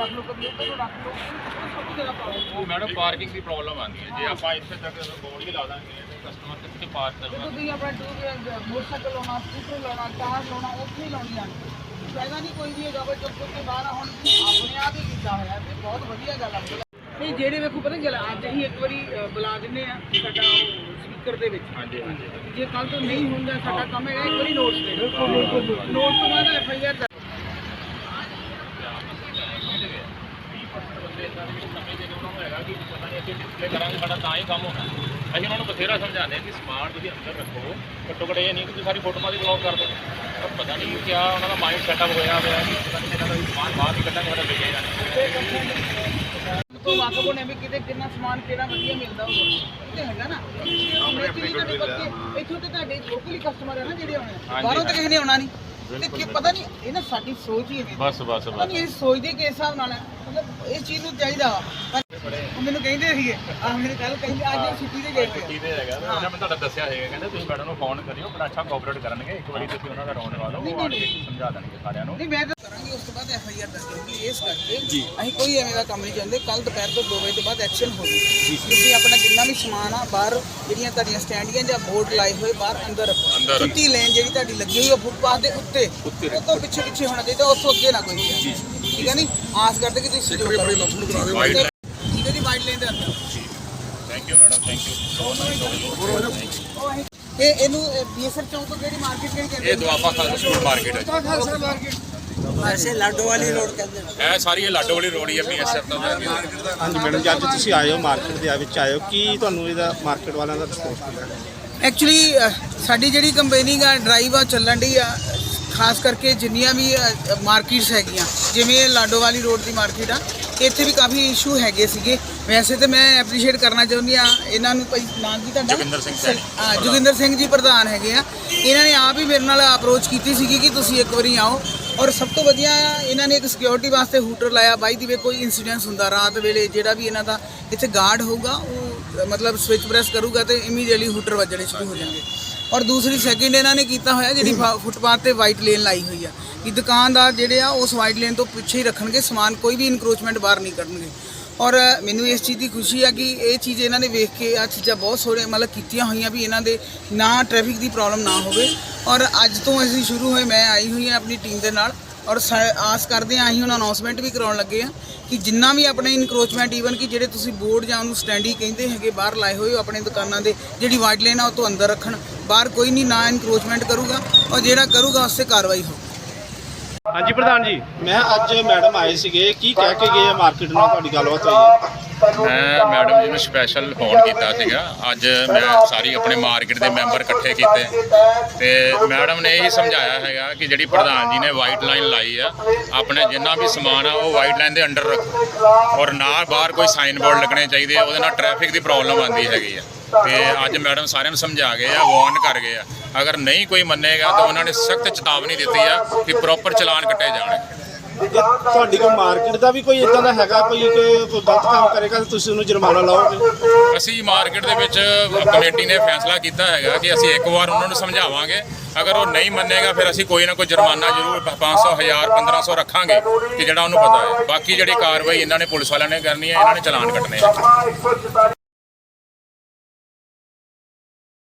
ਰੱਖ ਲਓ ਕਦੀ ਉੱਧਰ ਨੂੰ ਰੱਖ ਲਓ ਸਭ ਜਗ੍ਹਾ ਪਾਓ ਉਹ ਮੈਡਮ ਪਾਰਕਿੰਗ ਦੀ ਪ੍ਰੋਬਲਮ ਆਉਂਦੀ ਹੈ। ਜੇ ਆਪਾਂ ਇੱਥੇ ਤੱਕ ਬੋਰਡ ਹੀ ਲਾ ਦਾਂਗੇ ਤੇ ਕਸਟਮਰ ਕਿੱਥੇ ਪਾਰਕ ਜਦੋਂ ਕਰਨਾ? ਤੁਸੀਂ ਆਪਣਾ ਟੂ ਵੀਲਰ ਮੋਟਰਸਾਈਕਲ ਲਾਉਣਾ ਸਕੂਟਰ ਲਾਉਣਾ ਕਾਰ ਲਾਉਣਾ ਉੱਥੇ ਹੀ ਲਾਉਣੀ ਆ। ਫਾਇਦਾ ਨਹੀਂ ਕੋਈ ਵੀ ਹੈਗਾ ਬਈ ਚੁੱਪ ਕੇ ਬਾਹਰ ਆ, ਹੁਣ ਆਪਣੇ ਆਪ ਹੀ ਕੀਤਾ ਹੋਇਆ ਤੇ ਬਹੁਤ ਵਧੀਆ ਗੱਲ ਆ। ਨਹੀਂ ਜਿਹੜੇ ਵੇਖੋ ਪਤਾ ਗੱਲ ਅੱਜ ਅਸੀਂ ਇੱਕ ਵਾਰੀ ਅ, ਬੁਲਾ ਦਿੰਦੇ ਆ ਸਾਡਾ ਸਪੀਕਰ ਦੇ ਵਿੱਚ। ਹਾਂਜੀ ਹਾਂਜੀ। ਜੇ ਕੱਲ ਤੋਂ ਨਹੀਂ ਹੁੰਦਾ ਸਾਡਾ ਕੰਮ ਹੈਗਾ ਇੱਕ ਵਾਰੀ ਨੋਟਸ ਦੇ ਨੋਟ ਤੋਂ ਬਾਅਦ ਐਫ ਆਈ ਆਰ ਦਾ ਡਿਸਪਲੇ ਕਰਾਂਗੇ ਸਾਡਾ ਤਾਂ ਹੀ ਕੰਮ ਹੋਣਾ। ਅਸੀਂ ਉਹਨਾਂ ਨੂੰ ਬਥੇਰਾ ਸਮਝਾਉਂਦੇ ਹਾਂ ਕਿ ਸਮਾਨ ਤੁਸੀਂ ਅੰਦਰ ਰੱਖੋ। ਘੱਟੋ ਘੱਟ ਇਹ ਨਹੀਂ ਕਿ ਤੁਸੀਂ ਸਾਰੀ ਫੋਟੋਆਂ ਦੀ ਬਲੌਕ ਕਰ ਦਿਓ। ਪਰ ਪਤਾ ਨਹੀਂ ਕਿਆ ਉਹਨਾਂ ਦਾ ਮਾਈਂਡ ਸੈਟਅਪ ਹੋਇਆ ਹੋਇਆ ਕਿ ਪਤਾ ਨਹੀਂ ਇਹਨਾਂ ਦਾ ਸਮਾਨ ਬਾਹਰ ਹੀ ਕੱਢਾਂਗੇ ਸਾਡਾ ਵਿਕੇ ਜਾਣਾ ਤੋਂ ਵਾਕਫ ਹੋਣੇ ਵੀ ਕਿਤੇ ਕਿੰਨਾ ਸਮਾਨ ਕਿਹੜਾ ਵਧੀਆ ਮਿਲਦਾ ਹੋਊਗਾ। ਇਹ ਤਾਂ ਹੈਗਾ ਨਾ। ਇੱਥੋਂ ਤੇ ਤੁਹਾਡੇ ਲੋਕਲੀ ਕਸਟਮਰ ਹੈ ਨਾ ਜਿਹੜੇ ਆਉਣੇ ਬਾਹਰੋਂ ਤਾਂ ਕਿਸੇ ਨੇ ਆਉਣਾ ਨਹੀਂ। ਤੇ ਕੀ ਪਤਾ ਨਹੀਂ ਇਹ ਨਾ ਸਾਡੀ ਸੋਚ ਹੀ ਹੈ ਬਸ ਬਸ ਨਹੀਂ ਇਹ ਸੋਚਦੇ ਕਿਸ ਹਿਸਾਬ ਨਾਲ ਹੈ ਮਤਲਬ ਇਸ ਚੀਜ਼ ਨੂੰ ਚਾਹੀਦਾ। ਵਾ ਉਹ ਮੈਨੂੰ ਕਹਿੰਦੇ ਸੀਗੇ ਆ ਮੇਰੇ ਕੱਲ ਕਹਿੰਦੇ ਅੱਜ ਉਹ ਛੁੱਟੀ ਤੇ ਗਏ ਹੋਏ। ਛੁੱਟੀ ਤੇ ਹੈਗਾ। ਤੇ ਉਹਨਾਂ ਨੇ ਤੁਹਾਡਾ ਦੱਸਿਆ ਹੈਗਾ ਕਹਿੰਦੇ ਤੁਸੀਂ ਮੈਡਮ ਨੂੰ ਫੋਨ ਕਰਿਓ ਬੜਾ ਅੱਛਾ ਕੋਆਪਰੇਟ ਕਰਨਗੇ। ਇੱਕ ਵਾਰੀ ਤੁਸੀਂ ਉਹਨਾਂ ਦਾ ਰੌਣ ਲਵਾ ਲਓ ਉਹ ਆਣ ਕੇ ਸਮਝਾ ਦੇਣਗੇ ਸਾਰਿਆਂ ਨੂੰ। ਨਹੀਂ ਮੈਂ ਤਾਂ ਕਰਾਂਗੀ ਉਸ ਤੋਂ ਬਾਅਦ ਐਫ ਆਈ ਆਰ ਦਰਜ ਹੋਊਗੀ ਇਸ ਕਰਕੇ ਅਸੀਂ ਕੋਈ ਐਵੇਂ ਦਾ ਕੰਮ ਨਹੀਂ ਚਾਹੁੰਦੇ। ਕੱਲ ਦੁਪਹਿਰ ਤੋਂ 2 ਵਜੇ ਤੋਂ ਬਾਅਦ ਐਕਸ਼ਨ ਹੋਵੇ ਤੁਸੀਂ ਆਪਣਾ ਜਿੰਨਾ ਵੀ ਸਮਾਨ ਆ ਬਾਹਰ ਜਿਹੜੀਆਂ ਤੁਹਾਡੀਆਂ ਸਟੈਂਡੀਆਂ ਜਾਂ ਬੋਰਡ ਲਾਏ ਹੋਏ ਬਾਹਰ ਅੰਦਰ ਰੱਖੋ। ਅੰਦਰ। ਰੱਖੋ। ਛੁੱਟੀ ਲੈਣ ਜਿਹੜੀ ਤੁਹਾਡੀ ਲੱਗੀ ਹੋਈ ਆ ਫੁੱਟਪਾਥ ਦੇ ਉੱਤੇ ਉਹ ਤੋਂ ਪਿੱਛੇ ਪਿੱਛੇ ਹੋਣਾ ਚਾਹੀਦਾ ਉਸ ਤੋਂ ਅੱਗੇ ਨਾ ਕੋਈ। ਠੀਕ ਹੈ ਨਹੀਂ ਆਸ ਕਰਦੇ ਕਿ ਤੁਸੀਂ ਸਹਿਯੋਗ ਕਰੋ। ਵਾਈਟ ਠੀਕ ਹੈ ਜੀ ਵਾਈਟ ਲਾਈਨ ਦੇ ਅੰਦਰ thank you madam thank you ਉਹ ਅਸੀਂ ਇਹ ਇਹਨੂੰ ਬੀਐਸਐਫ ਚੌਂਕ ਤੋਂ ਕਿਹੜੀ ਮਾਰਕੀਟ ਕਿਹੜੀ ਕਹਿੰਦੇ ਇਹ ਦੁਆਬਾ ਖਾਲਸਾ ਸਕੂਲ ਮਾਰਕੀਟ ਹੈ ਜੀ। ਖਾਲਸਾ ਮਾਰਕੀਟ ਐਸੇ ਲਾਡੋ ਵਾਲੀ ਰੋਡ ਕਹਿੰਦੇ ਨੇ। ਇਹ ਸਾਰੀ ਇਹ ਲਾਡੋ ਵਾਲੀ ਰੋਡ ਹੀ ਹੈ ਪੀਐਸਐਫ ਦਾ ਹਾਂਜੀ ਮੈਡਮ ਜੀ ਅੱਜ ਤੁਸੀਂ ਆਏ ਹੋ ਮਾਰਕੀਟ ਦੇ ਵਿੱਚ ਆਏ ਹੋ। ਕੀ ਤੁਹਾਨੂੰ ਇਹਦਾ ਮਾਰਕੀਟ ਵਾਲਿਆਂ ਦਾ ਰਿਸਪੌਂਸ ਮਿਲਿਆ? ਐਕਚੁਅਲੀ ਸਾਡੀ ਜਿਹੜੀ ਕੰਪੇਨਿੰਗ ਆ ਡਰਾਈਵ ਆ ਚੱਲਣ ਦੀ ਆ ਖਾਸ ਕਰਕੇ ਜਿੰਨੀਆਂ ਵੀ ਮਾਰਕੀਟਸ ਹੈਗੀਆਂ ਜਿਵੇਂ ਇਹ ਲਾਡੋ ਵਾਲੀ ਰੋਡ ਦੀ ਮਾਰਕੀਟ ਆ ਇੱਥੇ ਵੀ ਕਾਫੀ ਇਸ਼ੂ ਹੈਗੇ ਸੀਗੇ। ਵੈਸੇ ਤੇ ਮੈਂ ਐਪਰੀਸ਼ੀਏਟ ਕਰਨਾ ਚਾਹੁੰਦੀ ਆ ਇਹਨਾਂ ਨੂੰ ਭਾਈ ਨਾਮ ਕੀ ਤੁਹਾਡਾ? ਜੋਗਿੰਦਰ ਸਿੰਘ ਸੈਣੀ। ਹਾਂ ਜੋਗਿੰਦਰ ਸਿੰਘ ਜੀ ਪ੍ਰਧਾਨ ਹੈਗੇ ਆ। ਇਹਨਾਂ ਨੇ ਆਪ ਹੀ ਮੇਰੇ ਨਾਲ ਅਪਰੋਚ ਕੀਤੀ ਸੀਗੀ ਕਿ ਤੁਸੀਂ ਇੱਕ ਵਾਰੀ ਆਓ। ਔਰ ਸਭ ਤੋਂ ਵਧੀਆ ਇਹਨਾਂ ਨੇ ਇੱਕ ਸਿਕਿਉਰਿਟੀ ਵਾਸਤੇ ਹੂਟਰ ਲਾਇਆ। ਬਾਈ ਦੀ ਵੇ ਕੋਈ ਇਨਸੀਡੈਂਸ ਹੁੰਦਾ ਰਾਤ ਵੇਲੇ ਜਿਹੜਾ ਵੀ ਇਹਨਾਂ ਦਾ ਇੱਥੇ ਗਾਰਡ ਹੋਊਗਾ ਉਹ ਮਤਲਬ ਸਵਿਚ ਪ੍ਰੈਸ ਕਰੂਗਾ ਤੇ ਇਮੀਡੀਏਟਲੀ ਹੂਟਰ ਵੱਜਣੇ ਸ਼ੁਰੂ ਹੋ ਜਾਣਗੇ। ਔਰ ਦੂਸਰੀ ਸੈਕਿੰਡ ਇਹਨਾਂ ਨੇ ਕੀਤਾ ਹੋਇਆ ਜਿਹੜੀ ਫੁੱਟਪਾਥ ਤੇ ਵਾਈਟ ਲੇਨ ਲਾਈ ਹੋਈ ਆ, ਕਿ ਦੁਕਾਨਦਾਰ ਜਿਹੜੇ ਆ ਉਸ ਵਾਈਟ ਲੇਨ ਤੋਂ ਪਿੱਛੇ ਹੀ ਰੱਖਣਗੇ, ਸਮਾਨ ਕੋਈ ਵੀ ਇਨਕਰੋਚਮੈਂਟ ਬਾਹਰ ਨਹੀਂ ਕਰਨਗੇ ਔਰ ਮੈਨੂੰ ਇਸ ਚੀਜ਼ ਦੀ ਖੁਸ਼ੀ ਆ ਕਿ ਇਹ ਚੀਜ਼ ਇਹਨਾਂ ਨੇ ਵੇਖ ਕੇ ਆ ਚੀਜ਼ਾਂ ਬਹੁਤ ਸੋਹਣੇ ਮਤਲਬ ਕੀਤੀਆਂ ਹੋਈਆਂ ਵੀ ਇਹਨਾਂ ਦੇ ਨਾ ਟ੍ਰੈਫਿਕ ਦੀ ਪ੍ਰੋਬਲਮ ਨਾ ਹੋਵੇ। ਔਰ ਅੱਜ ਤੋਂ ਅਸੀਂ ਸ਼ੁਰੂ ਹੋਏ, ਮੈਂ ਆਈ ਹੋਈ ਹਾਂ ਆਪਣੀ ਟੀਮ ਦੇ ਨਾਲ। ਔਰ ਸਾ- ਆਸ ਕਰਦੇ ਹਾਂ ਅਸੀਂ ਹੁਣ ਅਨਾਉਂਸਮੈਂਟ ਵੀ ਕਰਾਉਣ ਲੱਗੇ ਆ ਕਿ ਜਿੰਨਾ ਵੀ ਆਪਣੇ ਇਨਕਰੋਚਮੈਂਟ ਈਵਨ ਕਿ ਜਿਹੜੇ ਤੁਸੀਂ ਬੋਰਡ ਜਾਂ ਉਹਨੂੰ ਸਟੈਂਡੀ ਕਹਿੰਦੇ ਹੈਗੇ ਬਾਹਰ ਲਾਏ ਹੋਏ ਹੋ ਆਪਣੇ ਦੁਕਾਨਾਂ ਦੇ ਜਿਹੜੀ ਵਾਈਟ ਲੇਨ ਆ ਉਹ ਤੋਂ ਅੰਦਰ ਰੱਖਣ। ਬਾਹਰ ਕੋਈ ਨਹੀਂ ਨਾ ਇਨਕਰੋਚਮੈਂਟ ਕਰੂਗਾ ਔਰ ਜਿਹੜਾ ਕਰੂਗਾ ਉਸ ਤੇ ਕਾਰਵਾਈ ਹੋ ਹਾਂਜੀ ਪ੍ਰਧਾਨ ਜੀ। ਮੈਂ ਅੱਜ ਮੈਡਮ ਆਏ ਸੀਗੇ ਕੀ ਕਹਿ ਕੇ ਗਏ ਮਾਰਕੀਟ ਨਾਲ ਤੁਹਾਡੀ ਗੱਲਬਾਤ ਹੋਈ ਹੈ? ਮੈਂ ਮੈਡਮ ਜੀ ਨੂੰ ਸਪੈਸ਼ਲ ਫੋਨ ਕੀਤਾ ਸੀਗਾ। ਅੱਜ ਮੈਂ ਸਾਰੀ ਆਪਣੇ ਮਾਰਕੀਟ ਦੇ ਮੈਂਬਰ ਇਕੱਠੇ ਕੀਤੇ। ਤੇ ਮੈਡਮ ਨੇ ਇਹੀ ਸਮਝਾਇਆ ਹੈਗਾ ਕਿ ਜਿਹੜੀ ਪ੍ਰਧਾਨ ਜੀ ਨੇ ਵਾਈਟ ਲਾਈਨ ਲਾਈ ਆ ਆਪਣੇ ਜਿੰਨਾ ਵੀ ਸਮਾਨ ਆ ਉਹ ਵਾਈਟ ਲਾਈਨ ਦੇ ਅੰਡਰ ਰੱਖੋ। ਔਰ ਨਾ ਬਾਹਰ ਕੋਈ ਸਾਈਨ ਬੋਰਡ ਲੱਗਣੇ ਚਾਹੀਦੇ ਆ, ਉਹਦੇ ਨਾਲ ਟ੍ਰੈਫਿਕ ਦੀ ਪ੍ਰੋਬਲਮ ਆਉਂਦੀ ਹੈਗੀ ਆ। ਤੇ ਅੱਜ ਮੈਡਮ ਸਾਰਿਆਂ ਨੂੰ ਸਮਝਾ ਗਏ ਆ ਵਾਰਨ ਕਰ ਗਏ ਆ। ਅਗਰ ਨਹੀਂ ਕੋਈ ਮੰਨੇਗਾ ਤਾਂ ਉਹਨਾਂ ਨੇ ਸਖਤ ਚੇਤਾਵਨੀ ਦਿੱਤੀ ਆ ਕਿ ਪ੍ਰੋਪਰ ਚਲਾਨ ਕੱਟੇ ਜਾਣਗੇ ਤੁਹਾਡੀ ਕੋਈ ਮਾਰਕੀਟ ਦਾ ਵੀ ਕੋਈ ਇਦਾਂ ਦਾ ਹੈਗਾ ਕੋਈ ਕਿ ਕੋਈ ਗਲਤ ਕੰਮ ਕਰੇਗਾ ਤਾਂ ਤੁਸੀਂ ਉਹਨੂੰ ਜੁਰਮਾਨਾ ਲਾਓਗੇ? ਅਸੀਂ ਮਾਰਕੀਟ ਦੇ ਵਿੱਚ ਕਮੇਟੀ ਨੇ ਫੈਸਲਾ ਕੀਤਾ ਹੈਗਾ ਕਿ ਅਸੀਂ ਇੱਕ ਵਾਰ ਉਹਨਾਂ ਨੂੰ ਸਮਝਾਵਾਂਗੇ। ਅਗਰ ਉਹ ਨਹੀਂ ਮੰਨੇਗਾ, ਫਿਰ ਅਸੀਂ ਕੋਈ ਨਾ ਕੋਈ ਜੁਰਮਾਨਾ ਜ਼ਰੂਰ 500 1000 1500 ਰੱਖਾਂਗੇ ਕਿ ਜਿਹੜਾ ਉਹਨੂੰ ਪਤਾ ਹੈ। ਬਾਕੀ ਜਿਹੜੀ ਕਾਰਵਾਈ ਇਹਨਾਂ ਨੇ ਪੁਲਿਸ ਵਾਲਿਆਂ ਨੇ ਕਰਨੀ ਹੈ, ਇਹਨਾਂ ਨੇ ਚਲਾਨ ਕੱਟਣੇ ਆ।